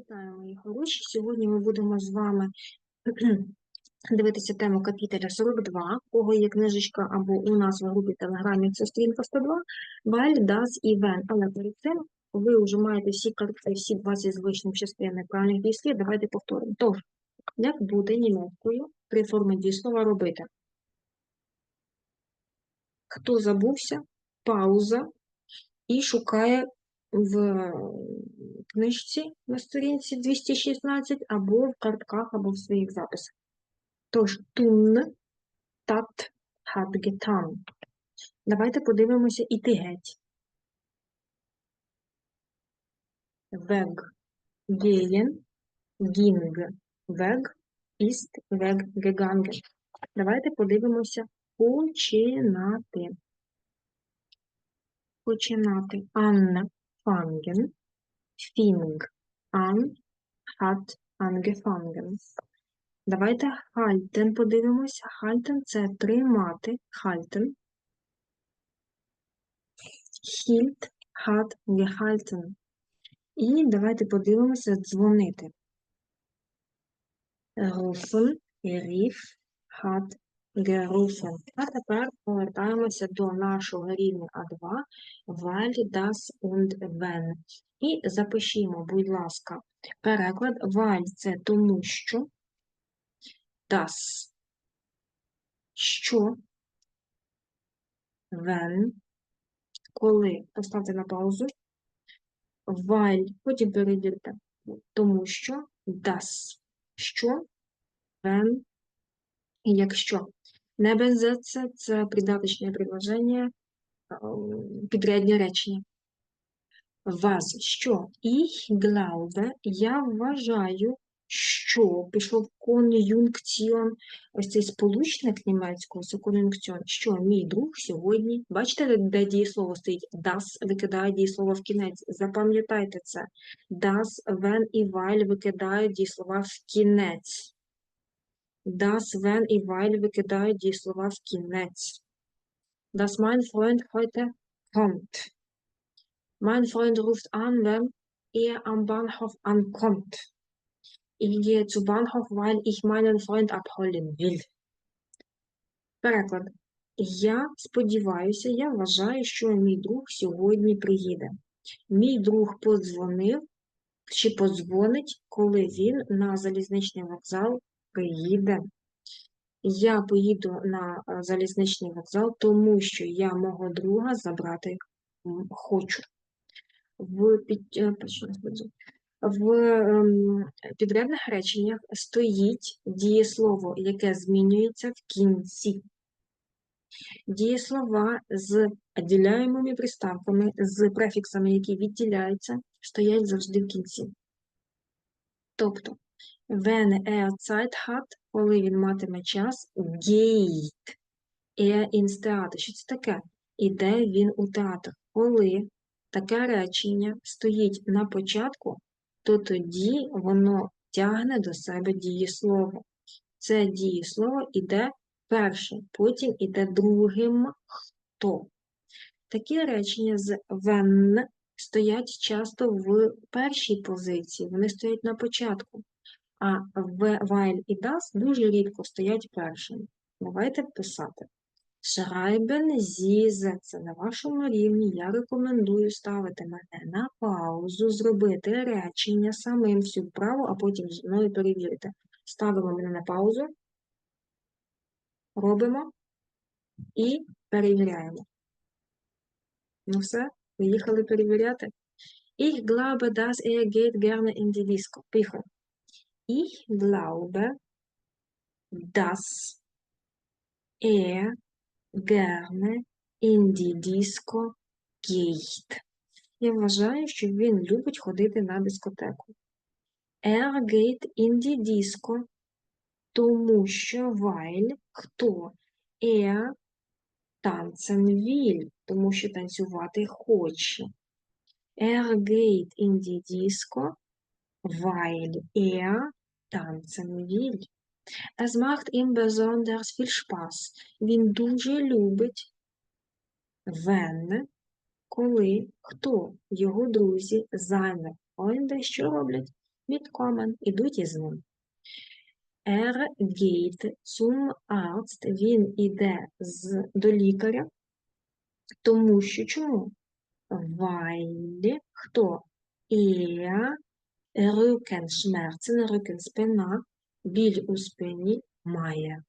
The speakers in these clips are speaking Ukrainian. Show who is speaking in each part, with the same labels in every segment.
Speaker 1: Вітаю, мої хороші. Сьогодні ми будемо з вами дивитися тему капіталя 42, у кого є книжечка або у нас в групі Телеграмі це сторінка 102, While does і. Але перед цим ви вже маєте всі картки, всі 20 звичних частин неправильних дійслів. Давайте повторимо. Тож, як буде німецькою три форми дієслова робити? Хто забувся? Пауза і шукає в книжці на сторінці 216 або в картках, або в своїх записах. Тож, tun, tat, hat. Давайте подивимося іти геть. Weg, gehen, ging, weg, ist, weg, gegangen. Давайте подивимося починати. Починати. Anfangen, fing, an, hat, angefangen. Давайте halten подивимося. Halten – це тримати. Halten. Hielt, hat, gehalten. І давайте подивимося дзвонити. Rufen, rief, hat, gerufen. А тепер повертаємося до нашого рівня А2, weil, das und wenn. І запишімо, будь ласка, переклад. Weil – це тому що, das – що, when – коли. Поставте на паузу. While – потім перевірте. Тому що, das – що, when – якщо. Не це, придаточне предложення, ем, підрядне речення. Was, що? Ich glaube, я вважаю, що пішов кон'юнкціон, ось цей сполучник німецького, це кон'юнкціон, що мій друг сьогодні, бачите, де- дієслово стоїть? Das викидає дієслово в кінець. Запам'ятайте це. Das, when і while викидають дієслова в кінець. Das, when і while викидають дієслова в кінець. Das mein Freund heute kommt. Mein Freund ruft an, wenn er am Bahnhof ankommt. Ich gehe zu Bahnhof, weil ich meinen Freund abholen will. Переклад. Я сподіваюся, я вважаю, що мій друг сьогодні приїде. Мій друг подзвонив чи подзвонить, коли він на залізничний вокзал приїде. Я поїду на е, залізничний вокзал, тому що я мого друга забрати хочу. В, е, в ем, підрядних реченнях стоїть дієслово, яке змінюється в кінці. Дієслова з відділяємими приставками, з префіксами, які відділяються, стоять завжди в кінці. Тобто, wenn er Zeit hat, коли він матиме час, geht er ins Theater. Що це таке? Іде він у театр. Коли таке речення стоїть на початку, то тоді воно тягне до себе дієслово. Це дієслово іде перше, потім іде другим хто. Такі речення з when стоять часто в першій позиції, вони стоять на початку, а в while і das дуже рідко стоять першими. Давайте писати. Schreiben Sie Sätze. На вашому рівні я рекомендую ставити мене на паузу, зробити речення самим всю вправу, а потім зі мною перевірити. Ставимо мене на паузу, робимо і перевіряємо. Ну все, поїхали перевіряти. Ich glaube, dass er geht gerne in die Disco. Поїхали. Ich glaube, dass er die Disco geht. Я вважаю, що він любить ходити на дискотеку. Er die Disco, тому що weil хто? Er tanzen will, тому що танцювати хоче. Er geht in die Disco, weil er tanzen will. Es macht ihm besonders viel Spaß. Він дуже любить wenn, коли хто його друзі, seine Freunde, що роблять? mitkommen, ідуть із ним. Er geht zum Arzt, він іде з, до лікаря, тому що чому? Weil, хто? Er Rückenschmerzen, рückенспина, біль у спині має.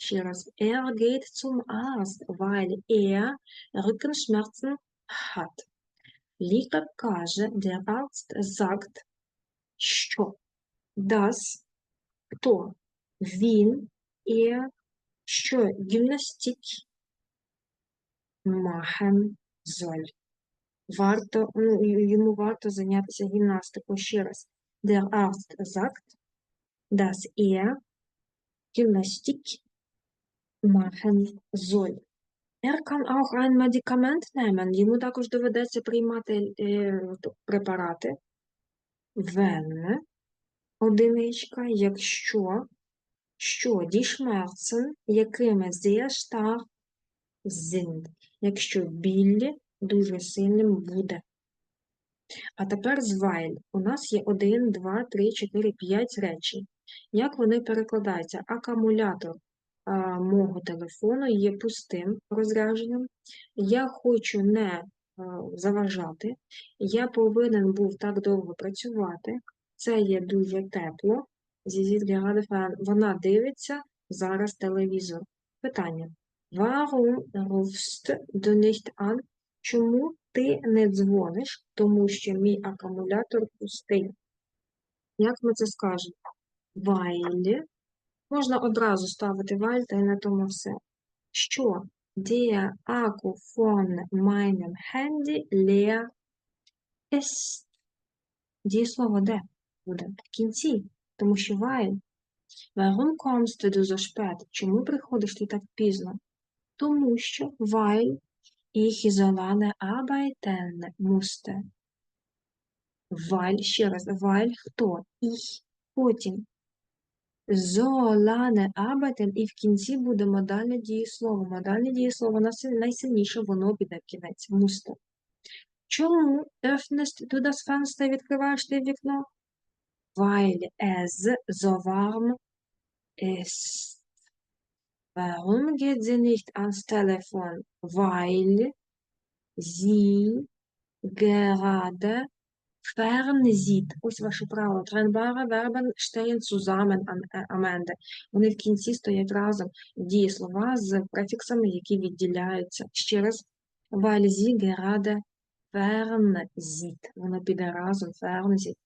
Speaker 1: Ще раз. Er geht zum Arzt, weil er Rückenschmerzen hat. Лікар каже, der Arzt sagt, що das, хто він, er, що гімнастик machen soll. Варто, ну, йому варто зайнятися гімнастикою ще раз. Der Arzt sagt, dass er Gymnastik machen soll. Er kann auch ein Medikament nehmen. Йому також доведеться приймати препарати. Wenn, одиничка, якщо, що die Schmerzen, якими sehr stark sind, якщо біль дуже сильним буде. А тепер з. У нас є 1, 2, 3, 4, 5 речень. Як вони перекладаються? Акумулятор а, мого телефону є пустим розрядженим. Я хочу не а, заважати. Я повинен був так довго працювати. Це є дуже тепло. Sie sieht. Вона дивиться зараз телевізор. Питання. Warum rufst du nicht an? Чому ти не дзвониш? Тому що мій акумулятор пустий. Як ми це скажемо? Weil. Можна одразу ставити weil, та й на тому все. Що der Akku von meinem Handy leer ist. Дієслово де буде? В кінці. Тому що weil. Warum kommst du so spät? Чому приходиш ти так пізно? Тому що weil ich so lange arbeiten musste. Weil, ще раз, weil хто? Ich. Потім lange arbeiten і в кінці буде модальне дієслово. Модальне дієслово найсильніше, воно піде в кінець. Musste. Чому öffnest du das Fenster, відкриваєш ти вікно? Weil es so warm ist. Warum geht sie nicht ans Telefon? Weil sie gerade fernsieht. Ось ваше. Trennbare Verben stehen zusammen am, е, Ende. Вони в кінці стоять разом. Дієслова з префіксами, які відділяються. Ще раз. Weil sie gerade. Воно піде разом. Fernsieht.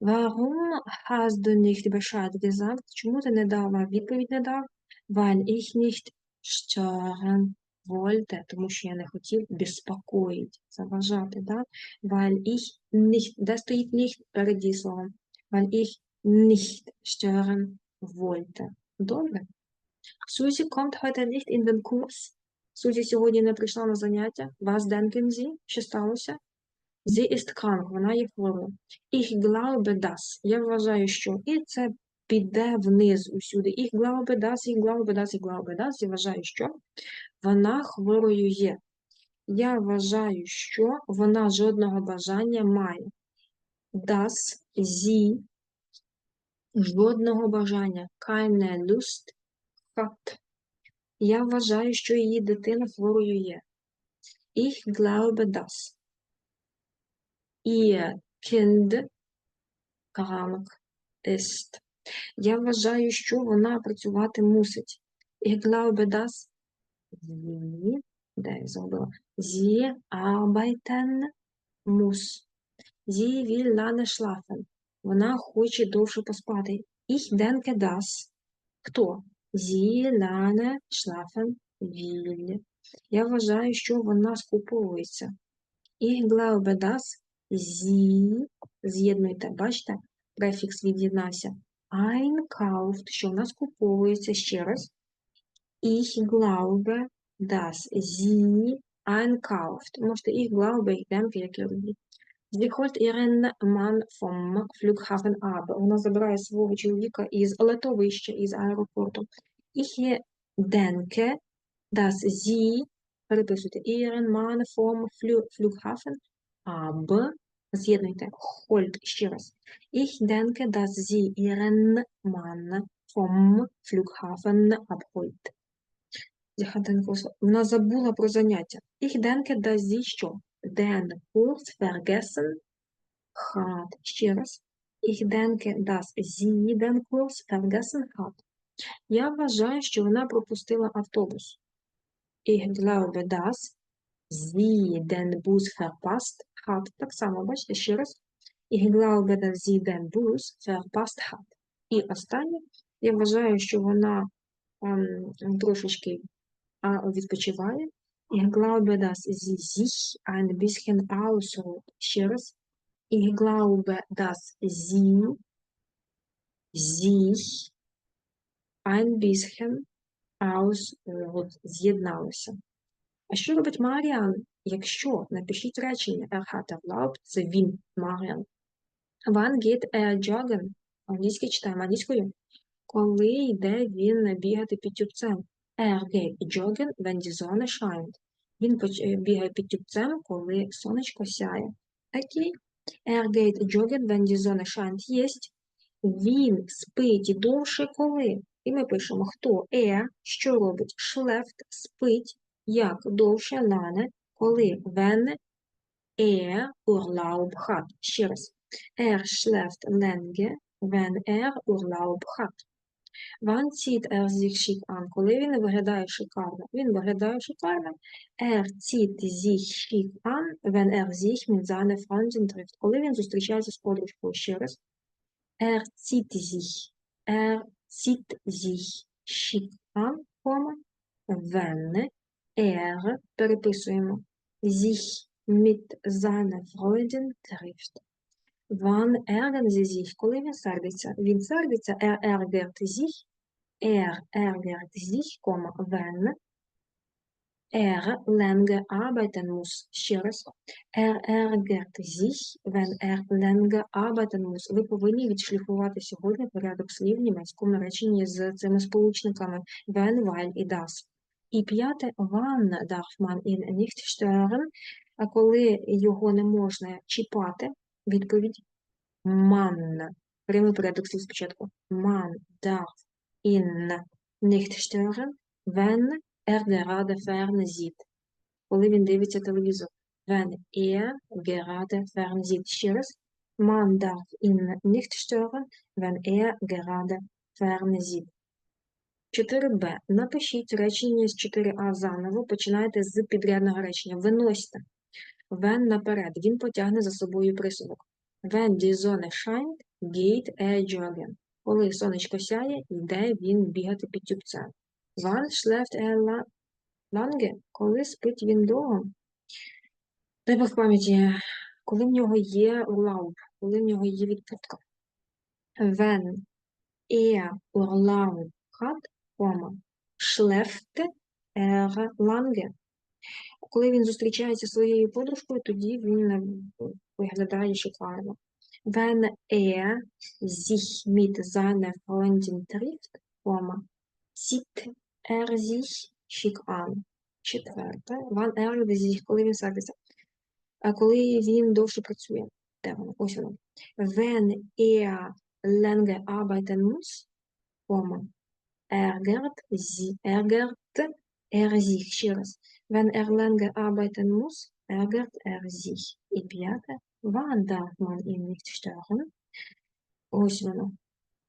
Speaker 1: Warum hast du nicht Bescheid gesagt? Чому ти не дала відповідь не дав? Weil ich nicht stören wollte, тому що я не хотів безпокоїть, заважати, да? Weil ich nicht, де стоїть nicht перед дієсловом? Weil ich nicht stören wollte. Добре? Susi kommt heute nicht in den Kurs. Сузі сьогодні не прийшла на заняття. Was denken Sie? Що сталося? Sie ist krank, вона є хворою. Ich glaube das. Я вважаю, що. І це піде вниз усюди. Ich glaube das, ich glaube das, ich glaube das. Я вважаю, що вона хворою є. Я вважаю, що вона жодного бажання має. Das, sie, жодного бажання. Keine Lust hat. Я вважаю, що її дитина хворою є. Ich glaube das. Ihr Kind krank ist. Я вважаю, що вона працювати мусить. Ich glaube, dass sie, де я забула, sie arbeiten muss. Sie will lange. Вона хоче довше поспати. Ich denke, dass. Хто? Sie lange schlafen will. Я вважаю, що вона скуповується. Ich glaube, dass sie, з'єднуйте, бачите, префікс від'єднався. Einkauft, що вона скуповується ще раз. Ich glaube, dass sie einkauft. Можете ich glaube, ich denke, як я люблю. Sie holt ihren Mann vom Flughafen ab. Вона забирає свого чоловіка із летовища, із аеропорту. Ich denke, dass sie, переписуйте, ihren Mann vom Flughafen ab З'єднуйте. Hold ще раз. Ich denke, dass sie ihren Mann vom Flughafen abholt. Вона забула про заняття. Ich denke, dass sie що? Den Kurs vergessen hat. Ще раз. Ich denke, dass sie den Kurs vergessen hat. Я вважаю, що вона пропустила автобус. Ich glaube, dass sie den Bus verpasst hat. Так само, бачите, ще раз. Ich glaube, dass sie den Bus verpasst hat. І останнє, я вважаю, що вона ем, трошечки а, відпочиває. Ich glaube, dass sie sich ein bisschen ausruht. Ще раз. Ich glaube, dass sie sich ein bisschen ausruht. З'єдналося. А що робить Маріан? Якщо напишіть речення er hat erlaubt, це він, Маріан. Wann geht er joggen? Англійський читаємо англійською. Коли йде він бігати під тюбцем? Er geht joggen, wenn die Sonne scheint. Він е, бігає під тюбцем, коли сонечко сяє. Окей. Er geht joggen, wenn die Sonne scheint. Єсть. Він спить довше коли. І ми пишемо, хто er, що робить? Schläft, спить, як довше лане, коли wenn er Urlaub hat. Ще раз. Er schläft länger, wenn er Urlaub hat. Wann zieht er sich schick an? Коли він виглядає шикарно? Він виглядає шикарно. Er zieht sich schick an, wenn er sich mit seiner Freundin trifft. Коли він зустрічається з подружкою. Ще раз. Er zieht sich, er zieht sich schick an, wenn er, переписуємо, sich mit seiner Freundin trifft. Wann ärgern sie sich? Коли він сердиться? Він сердиться, er ärgert sich, er ärgert sich, wenn er länger arbeiten muss. Ще раз. Er ärgert sich, wenn er länger arbeiten muss. Ви повинні відшліфувати сьогодні порядок слів в німецькому реченні з цими сполучниками wenn, weil і das. І п'яте, man ihn nicht stören, а коли його не можна чіпати, відповідь man. Прямий порядок слів спочатку. Ihn nicht stören, wenn er gerade fern sieht. Коли він дивиться телевізор. Wenn er gerade fern sieht. Ще раз. Man darf ihn nicht stören, wenn er gerade fern sieht. 4b. Напишіть речення з 4а заново. Починайте з підрядного речення. Виносьте. Wenn наперед. Він потягне за собою присудок. Wenn die Sonne scheint, geht er joggen. Коли сонечко сяє, йде він бігати під тюбцем. Schläft er la- lange? Коли спить він довго? Дай Бог пам'яті, коли в нього є Urlaub, коли в нього є відпустка. Wenn er Urlaub hat, кома, schläft er lange. Коли він зустрічається зі своєю подружкою, тоді він е, виглядає шикарно. Wenn er sich mit seiner Freundin trifft, zieht er sich schick an. Четверте. Wann er sich, коли він сердиться. А коли він довше працює. Де воно? Ось воно. Wenn er länger arbeiten muss, ärgert, sie, ärgert er sich. Ще раз. Wenn er länger arbeiten muss, ärgert er sich. І п'яте. Wann darf man ihn nicht stören? Ось воно.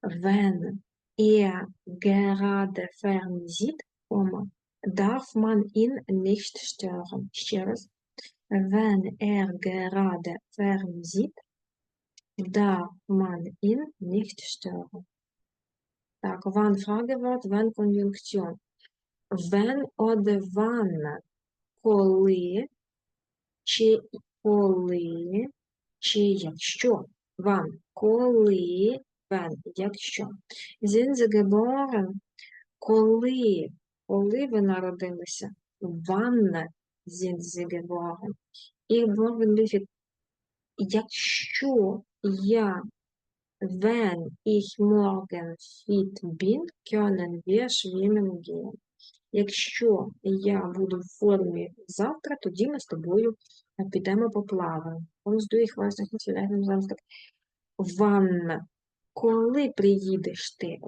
Speaker 1: Wenn er gerade fern sieht, кома, darf man ihn nicht stören. Ще раз. Wenn er gerade fern sieht, darf man ihn nicht stören. Так, Fragewort, wenn Konjunktion. Wenn oder wann. Коли, чи коли, чи якщо. Wann. Коли, when, якщо. Geboren? Коли, коли ви народилися? Sie geboren? Ich morgen liefert, якщо я, wenn ich morgen fit bin, können wir schwimmen gehen. Якщо я буду в формі завтра, тоді ми з тобою Підемо поплаваємо. Wann? Коли приїдеш ти?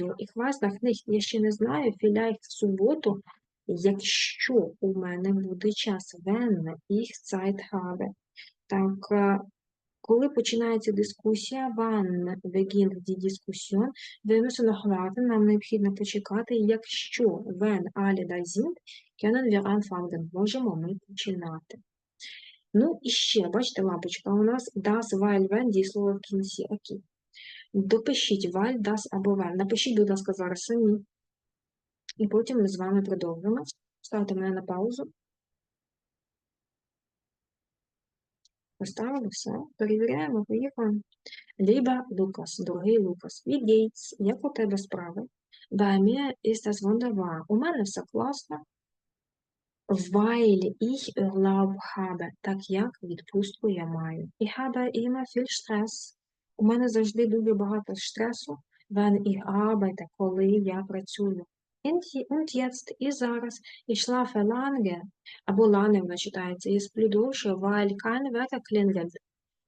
Speaker 1: Du? Ich weiß noch nicht. Я ще не знаю. Vielleicht в суботу, якщо у мене буде час. Wenn ich Zeit habe. Так, е, коли починається дискусія, wann beginnt die Diskussion, wir müssen нам необхідно почекати, якщо wenn alle da sind, können wir anfangen, можемо ми починати. Ну і ще, бачите, лампочка у нас das, while, when, дієслово в кінці. Окей. Допишіть while, das або when. Напишіть, будь ласка, зараз самі. І потім ми з вами продовжимо. Ставте мене на паузу. Поставили все. Перевіряємо, поїхали. Lieber Лукас, дорогий Лукас, wie geht's? Як у тебе справи? Bei mir ist. У мене все класно. Weil ich Urlaub habe, так як відпустку я маю. Ich habe immer viel Stress. У мене завжди дуже багато стресу. Wenn ich arbeite, коли я працюю. Und je- und jetzt, і зараз, ich schlafe lange, або lange вона читається, я сплю довше, weil kein Wetter klingelt.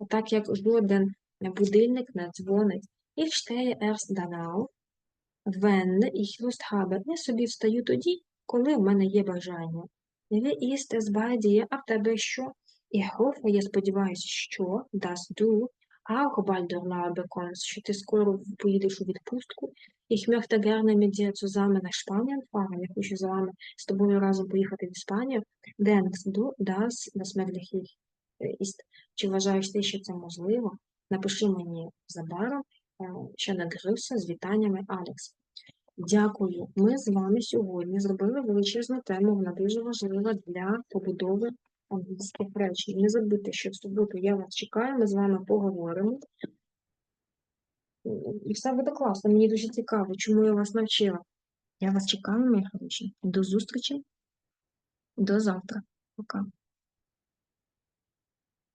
Speaker 1: Так як жоден будильник не дзвонить. Ich stehe erst dann auf, wenn ich Lust habe. Я собі встаю тоді, коли в мене є бажання. Ist es bei dir? А в тебе що? Ich hoffe, я сподіваюся, що dass du auch bald Urlaub що ти скоро поїдеш у відпустку. Ich möchte gerne mit dir zusammen nach Spanien fahren. Я хочу з вами, з тобою разом поїхати в Іспанію. Denkst du, dass das möglich ist? Чи вважаєш ти, що це можливо? Напиши мені забаром, е, ще на з вітаннями Алекс. Дякую. Ми з вами сьогодні зробили величезну тему, вона дуже важлива для побудови Не забудьте, що в суботу я вас чекаю, ми з вами поговоримо. І все буде класно. Мені дуже цікаво, чому я вас навчила. Я вас чекаю, мої хороші. До зустрічі. До завтра. Пока.